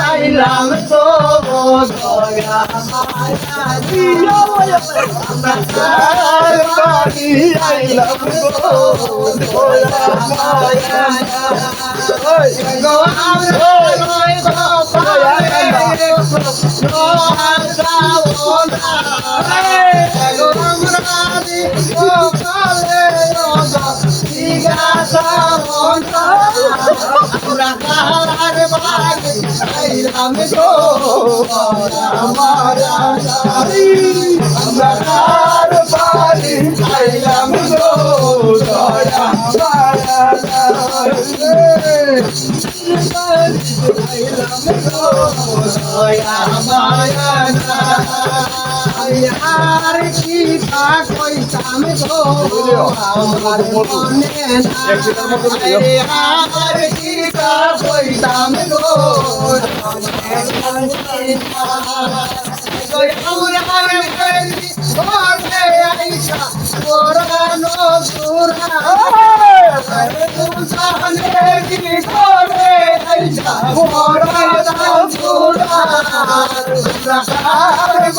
আইলাম তো দয়া মায়া আর বাড়ি আইলাম গো দয়া মায়া ওই গো আমি আইলাম গো আমার আমরা আর বাড়ি আইলাম গো দয়া মায়া আর কি তা কইতাম গো আমার মনে না আর কি তা কইতাম গো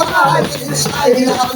mind is I'm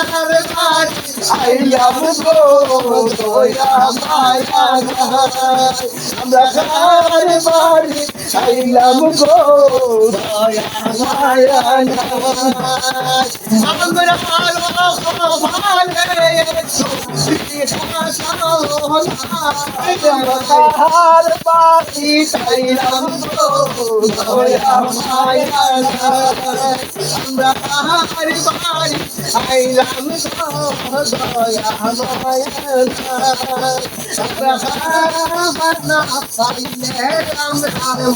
আইলাম গো দয়া মায়া আমরা কার বাড়ি আইলাম গো দয়া মায়া আমরা ভালো ভালো কার বাড়ি আইলাম গো দয়া মায়া আমরা বাড়ি বাড়ি আইলাম দয়া আমরা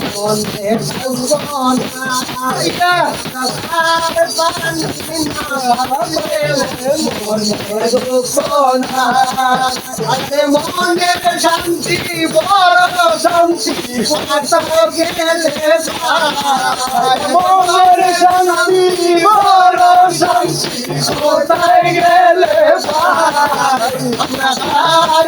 সঙ্গন মনের শান্তি বড় শান্তি মনের শান্তি বড় শান্তি কোথায় গেলে আর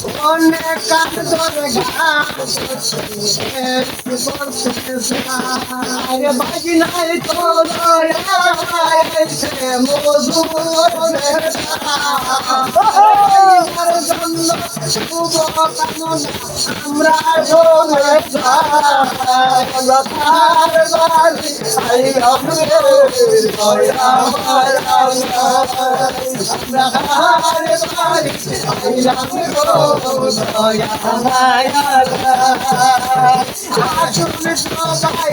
দয়া মায়া নাই আর বাড়ি আইলাম গো দয়া মায়া আইলাম গো দয়া মায়া অনেক গান অনেক গান ধরে গান বাজি নাই তো আমরা সবাই মিলে আমরা ঠান্ডা সবাই